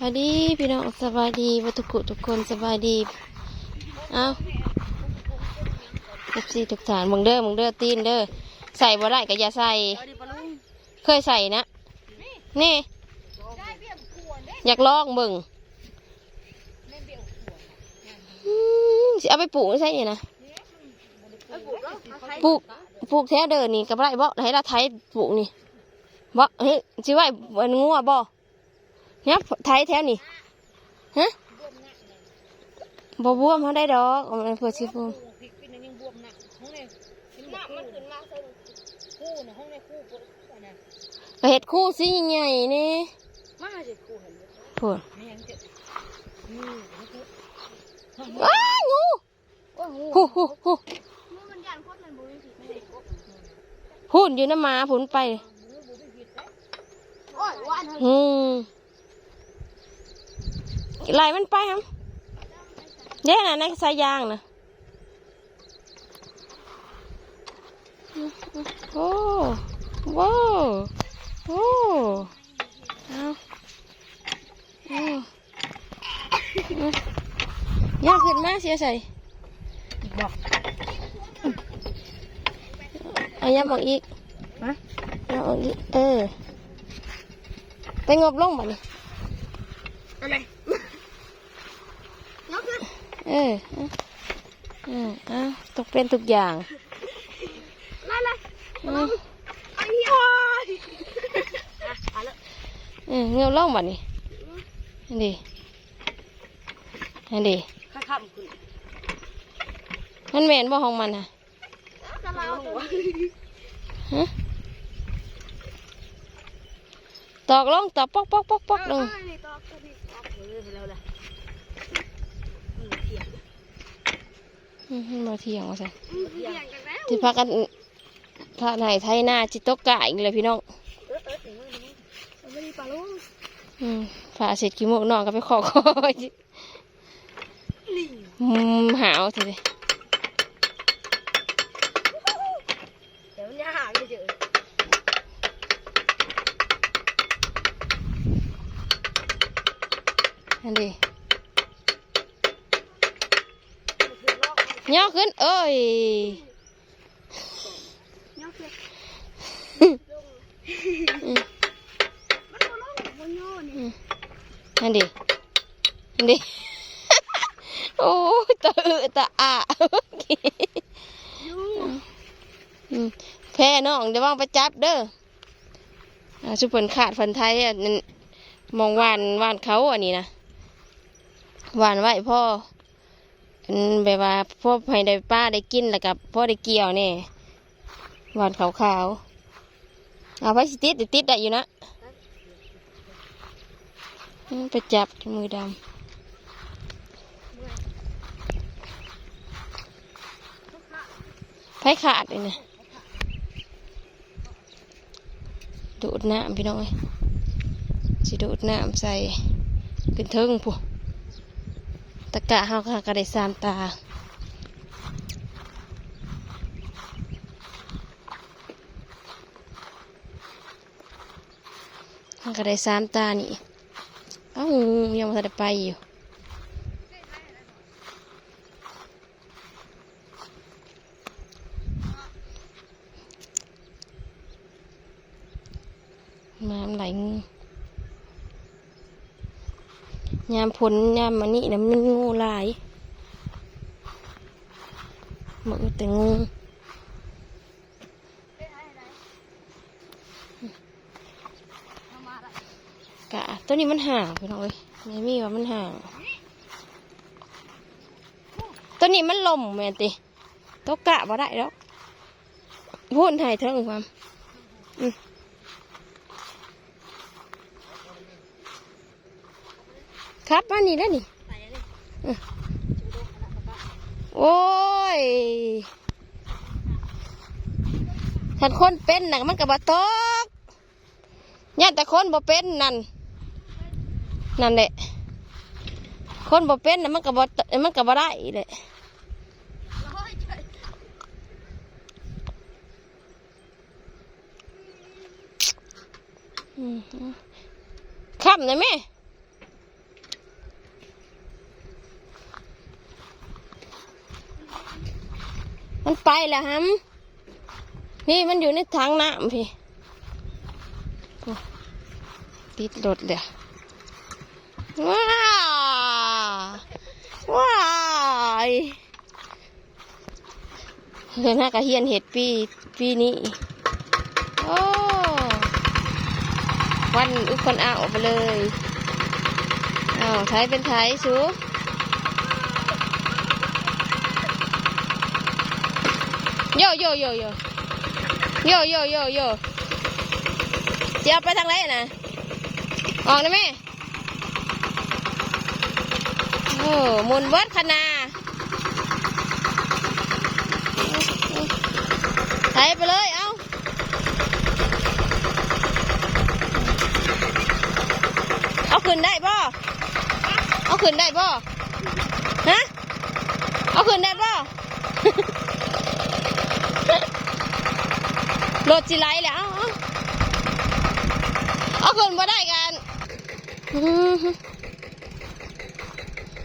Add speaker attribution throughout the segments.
Speaker 1: บายดีพี่น้องสบายดีวัตุกุทุกคนสบายดี เอาทุกสี่ทุกฐานมึงเด้อมึงเด้อตีนเด้อใส่บ่ได้ก็อย่าใส่ เคยใส่นะ นี่ อยากลองมึงเอาไปปลูกใช่เนี่ยนะปลูกปลูกแถวเดินนี่กับไรบ่ให้เราไทยปลูกนี่บ่เฮ้ยสิว่ามันงัวบ่ เนี่ยไทยแถวนี่ฮะบ่บวมเขาได้ดอกเอามันเพื่อสิบวม
Speaker 2: พริกเป็นยังบวมหนักห้องในน้ำมันขึ้นมาใส่คู่นะห้องในคู่ปุ๊บนะ
Speaker 1: ก็เห็ดคู่สิใหญ่ๆนี่
Speaker 2: มาเจ็ดคู่เห็นไหม
Speaker 1: พูด
Speaker 2: ไม่ยังเจ็ดนี่
Speaker 1: อ้ายงู
Speaker 2: โอ้โห
Speaker 1: ฮู้ฮู้ฮู้
Speaker 2: มันยันคนมันบุญผิดไม่ได้กบ
Speaker 1: หุ่นอยู่น้ำหมาผุนไป
Speaker 2: โอ้ยวัน
Speaker 1: อืม ไล่มันไปครับเด้น่ะในสายยางนะโอ้โว้โอ้เอาเอาเอาย่าขึ้นมาเสียใส่
Speaker 2: บอก
Speaker 1: เอาย่าบอกอีก
Speaker 2: ฮะ
Speaker 1: ย่าบอกอีก เออ ไปงบลงบ่นี่
Speaker 2: อะไรยกขึ้น
Speaker 1: เออเออเอ้าตกเป็นทุกอย่าง
Speaker 2: ไล่ไล่
Speaker 1: เอ้า
Speaker 2: ไอ้เหี้ยอะเอาละ
Speaker 1: เออเงาล่องบ่นี่อันดีอันดี
Speaker 2: ข้าขับคุณ
Speaker 1: มันแม่นบ่ของมันอะ
Speaker 2: กะลาหัว
Speaker 1: ฮะตอกลงตอกปอกปอกปอกปอกลง
Speaker 2: นี่ตอกนี่ตอกเออแล้วล่ะมันเถียง
Speaker 1: อื มมันมาเที่ยงว่าซั่น
Speaker 2: เถียงกันแล้ว
Speaker 1: ที่พากันพาไหนไทยหน้าจิตตกกะอีกเลยพี่น้อง
Speaker 2: เออเออถึงมือถึงมือไม่ได้ปลาลูก
Speaker 1: อืมพาเสร็จขี้มูกน้องก็ไปขอคอย
Speaker 2: ลิง
Speaker 1: อืมหาวทีเดียว
Speaker 2: เดี๋ยวมันจะหาไม่เจอ
Speaker 1: อันดี ย่อขึ้น เอ้ย
Speaker 2: ยกเลย
Speaker 1: อืม
Speaker 2: มันบ่ลงมันโยนนี่
Speaker 1: อันดีอันดีโอ้ตะอึตะอะแพ้น้องเดี๋ยวว่างไปจับเด้อสุพิ่นขาดฟันไทยอะมองวานวานเขาอันนี้นะวานไหวพ่อ อันแบบว่าพ่อให้ได้ป้าได้กินแล้วกับพ่อได้เกี่ยวเนี่วานขาวๆเอาไปสิติดติดได้อยู่นะไปจับมือดำไผขาดเลยนะดูดน้ำพี่น้องเอ้ยสิดูดน้ำใส่ขึ้นเทิงผู้ ตะกะเฮาค่ะก็ได้สามตามันก็ได้สามตานี่เอ้ายังม่ทันได้ไปอยู่น้ำไหลงู ยามผลยามมันนี่นะมันงูหลายมือแต่งูกะตัวนี้มันห่างพี่น้องเอ้ยยายมีว่ามันห่าง ตัวนี้มันลมแม่ติตัวกะบ่ได้แล้วพูดไทยเทิงความอืม ครับมานี่แล้วนี่
Speaker 2: ไปเลย
Speaker 1: โอ้ยถ้าคนเป็นหน่ะมันก็บ่ตกญาติแต่คนบ่เป็นนั่น นั่นแหละ คนบ่เป็นน่ะมันก็บ่ตมันก็บ่ได้แหละ
Speaker 2: ร้อยเฉย
Speaker 1: อืมนะแม่ มันไปแล้วฮัมพี่มันอยู่ในถังน้ำพี่ติดรถเลยว้าวว้ายเฮือนหน้ากระเฮียนเห็ดปีปีนี้โอ้วันอุกคนเอาออกไปเลยอ้าวไทยเป็นไทยสู โยโยโยโยโยโยโยโยจะเอาไปทางไหนนะออกได้ไหมโอ้มุนเบิร์ดขนาไทยไปเลยเอาเอาขึ้นได้ป่เอาขึ้นได้ป่ฮะเอาขึ้นได้ป่ รถจิไหลแล้วเอาเอาขึ้นมาได้กัน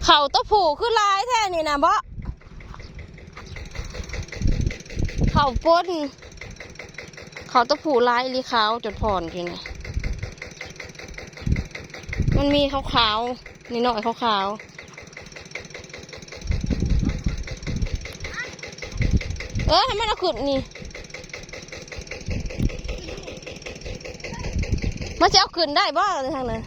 Speaker 1: เขาตะผูขึ้นลายแท่นี่นะบ่เขาปนเขาตะผูลายลีขาวจนผ่อนอยู่นะมันมีขาวๆนี่หน่อยขาวๆเออให้มันเอาขึ้นนี่ มันจะเอาขึ้นได้บ่ทางนั้น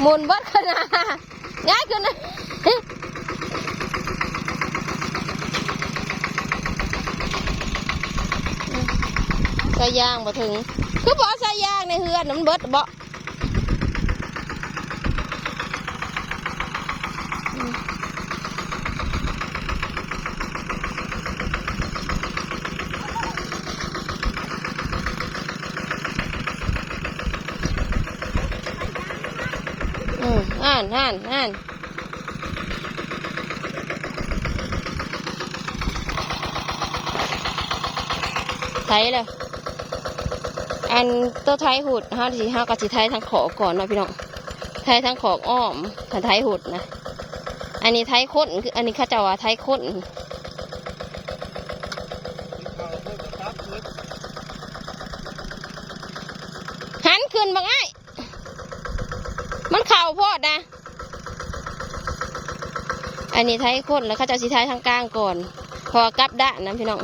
Speaker 1: หมุนบัดขนาดง่ายขึ้นนะใส่ยางบ่ถึง คือบ่ใส่ยางในเฮือนมันเบิดบ่านอ่านอ่านไถเลยอันตัวไทยหุดห้าสิห้ากับสิไทยทั้งขอก่อนนะพี่น้อง ไทยทั้งขอกอ้อมถ้าไทยหุดนะ อันนี้ไทยข้นคืออันนี้ข้าใจว่าไทยข้นหันขึ้นบังไอ้ มันเข่าโพอดนะ อันนี้ไทยข้นแล้วเข้าใจสิไทยทางกลางก่อน พอกลับด้านนะพี่น้อง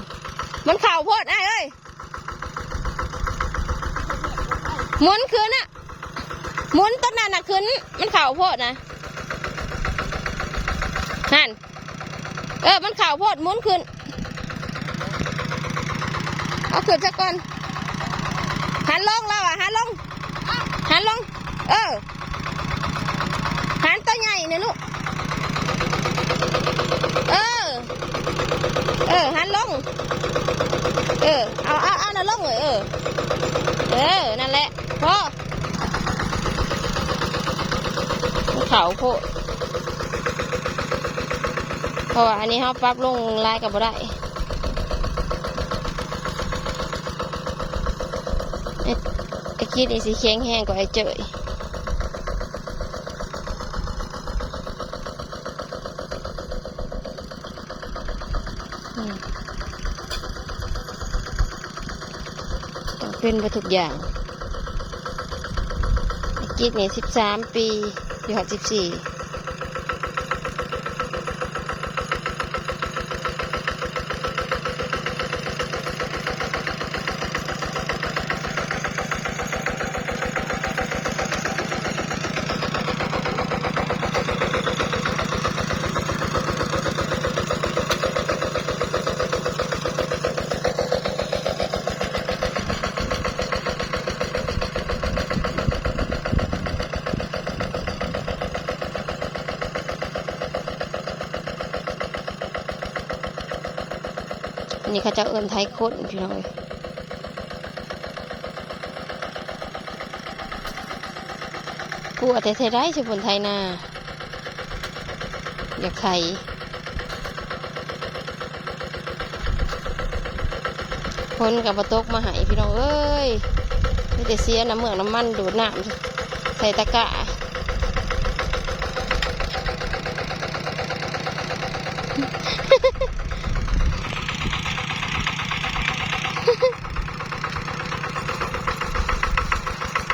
Speaker 1: มันเข่าโพดไอ้เอ้ยหมุนขึ้นอะหมุนต้นนั้นน่ะขึ้นมันเข่าโพดนะนั่นเออ มันเข่าโพดมุนขึ้น เอาขึ้นซะก่อน หันลงแล้วอะ หันลง หันลง เออ นตัวใหญ่เนี่ยลูก เออ เออหันลง เออ เอาเอาเอาน่ะลงเลยเออ เออ นั่นแหละพ่อเขาโพดเพราะว่าอันนี้เขาปรับลงลายกับบ่ได้ไอ้คิดนี่สีแข็งแห้งกว่าไอ้เจยอืมต้อง เป็นไปทุกอย่างกิดนี่สิบสามปีอยู่หกสิบสี่ เขาจะเอิ้นไทยโคตรพี่น้องกูอาจจะใช้ได้ใช่ผลไทยนาอยากไข่คนกับประตกมาหายพี่น้องเอ้ยไม่ได้เสียน้ำเมืองน้ำมันดูดน้ำใส่ตะกร้า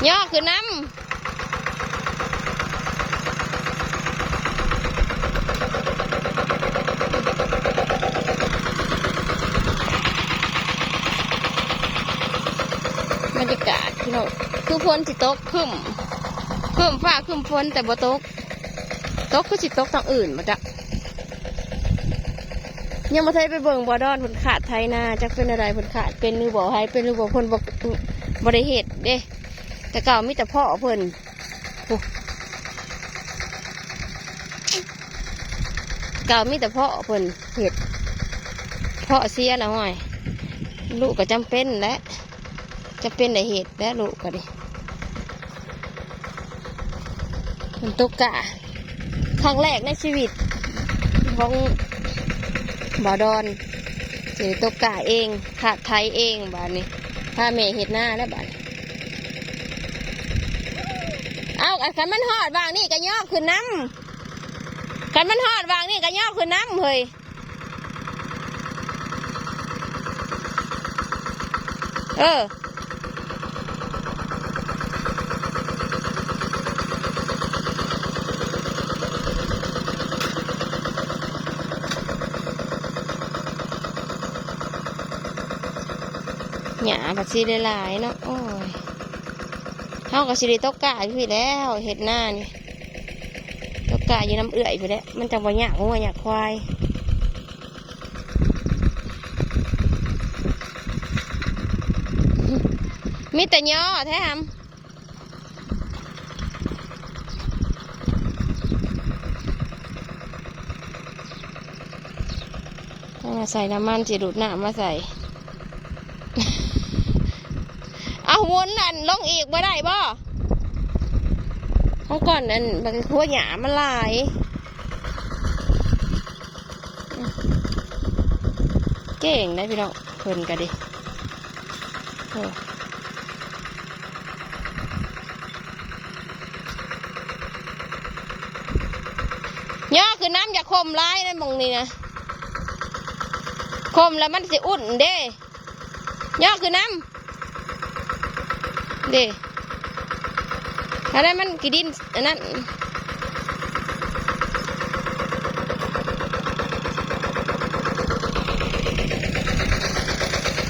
Speaker 1: ย่อคือน้ำบรรยากาศพี่น้อง คือฝนสิตกขึ้นขึ้นฟ้าขึ้นฝนแต่บ่ตก ตกคือสิตกทางอื่นมาจ้ะยังมาไทยไปเบิ่งบ่อดอนผลขาดไทยนาจักเป็นอะไรผลขาดเป็นหรือบ่ให้เป็นหรือบ่เพิ่นบ่บ่ได้เฮ็ดเด้ แต่เก่ามีแต่พ่อเพิ่นเก่ามีแต่พ่อเพิ่นเห็ดพ่อเสียแล้วห่อย ลูกก็จำเป็นและจะเป็นได้เห็ดแล้วลูกก็ดิ มันตุกกะครั้งแรกในชีวิต ของบ่อดอนสิตกกะเองขาดไทยเองบ้าดนี้พาแม่เห็ดหน้าแล้วบานี้เอากันมันหอดวางนี่ก็ย่อขึ้นน้ำกันมันหอดวางนี่ก็ย่อขึ้นน้ำเฮ้ยเออ หยาผัดซีได้หลายๆเนาะโอ้ยเฮากับสิริตกกาอยู่พี่แล้วเห็ดหน้านี่ตกกาอยู่น้ำเอื่อยพี่แล้วมันจะบ่หยากงัวหยาควายมีแต่ย่อแท้หำเอามาใส่น้ำมันสิดูดน้ำมาใส่ เอาวนนั่นลงอีกบ่ได้บ่เขาก่อนนั่นบางทีหัวหยามันลายเก่งนะพี่น้องเพิ่นกันดิโอ้ย่อคือน้ำอย่าคมร้ายนะมองนี่นะคมแล้วมันสิอุ่นเด้ ย่อคือน้ำเด้อะไรมันกีดินอันนั้น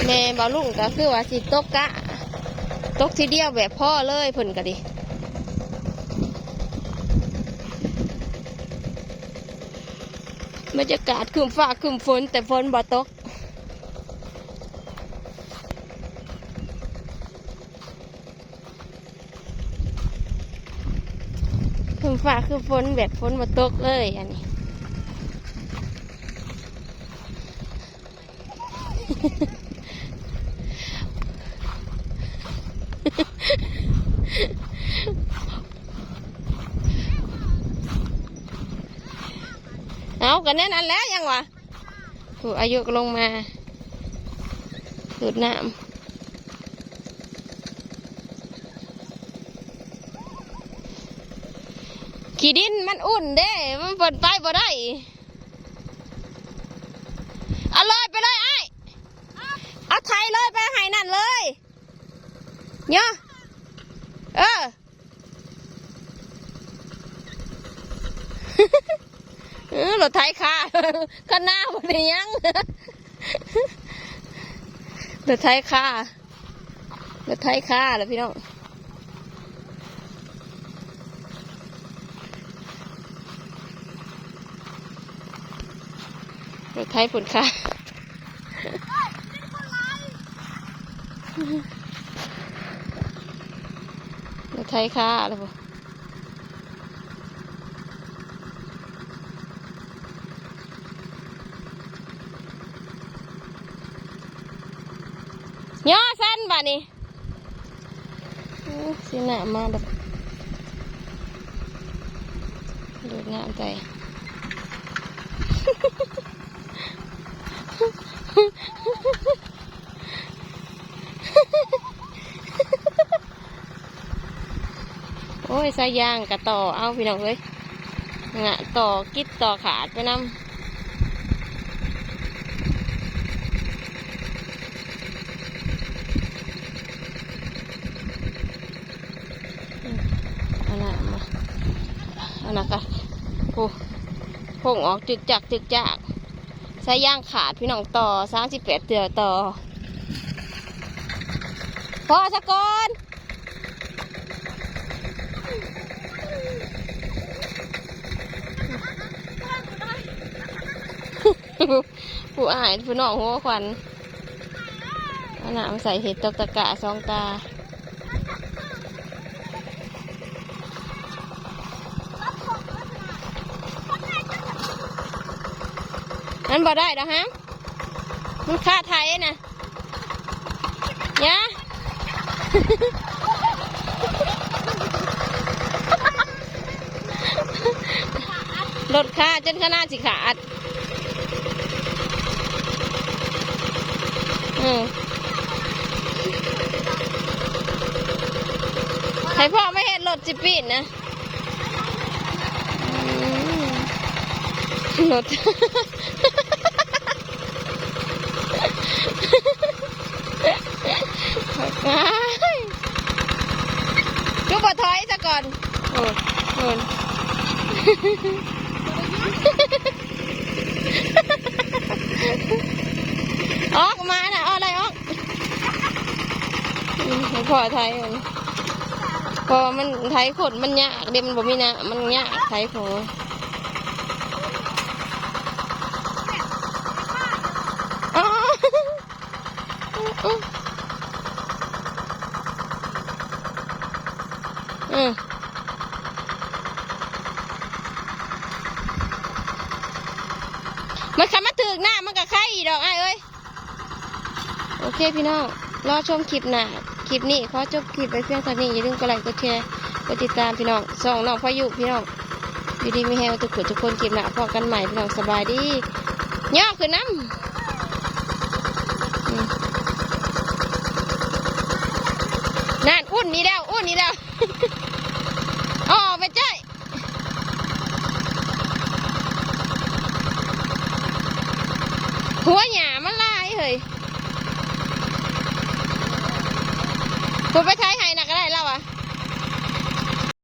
Speaker 1: แม่บาลุงก็คือว่าสิตกกะตกทีเดียวแบบพ่อเลยเพิ่นก็ดิบรรยากาศคืมฟ้าคืมฝนแต่ฝนบ่ตก ฟ้าคือฝนแบบฝนมาตกเลยอันนี้ เอากันแน่นอันแล้วยังวะผู้อายุลงมาสูดน้ำ ขี้ดินมันอุ่นเด้ มันเปิดไปบ่ได้เอาเลยไปเลยไอ้เอาไทยเลยไปให้นั่นเลยเนาะเออเออรถไทยค่ะข้างหน้าบนนี้ยังรถไทยค่ะรถไทยค่ะแล้วพี่น้อง ไทยผลค่ะเรถไทยค่ะแล้วบ่ย่อสั้นบ่านี่สิหน้ามาแบบดูดน้ำใจ โอ้ยสายยางกระต่อเอาพี่น้องเอ้ยนั่ะต่อกิดต่อขาดไปนำอันน่ะมาอันน่ะก็โอ้พงออกจึกจักจึกจักสายยางขาดพี่น้องต่อสามสิบแปดเตือต่อพอสะกอน ผู้อายผู้น้องหัวควันอันน่ะมาใส่เห็ดตกตะกะสองตานั่นบ่ได้ดอกฮะมันค่าไทยนะยะลดค่าจนขนาดสิขาด อืม ให้พ่อไม่เห็นรถจิปีนนะรถก็บอถอยซะก่อนโอ้โหออกมาน่ะเอาอะไรออกอืมให้ พอไทยมันพราะว่ามันไทยขนมันยากเดี๋ยวมันบ่มีนะมันยากไทยของอืมอืมมันคำมาถึกหน้ามันกับใครอีดอกไอ้เอ้ย โอเคพี่น้อง รอชมคลิปหน้า คลิปนี้ขอจบคลิปไปเพียงเท่านี้อย่าลืมกดไลค์กดแชร์กดติดตามพี่น้องส่องน้องพายุพี่น้องอยู่ดีมีแฮวทุกคนทุกคนคลิปหน้าพอกันใหม่พี่น้องสบายดีย่อขึ้นน้ำนั่นอุ่นนี่แล้วอุ่นนี่แล้ว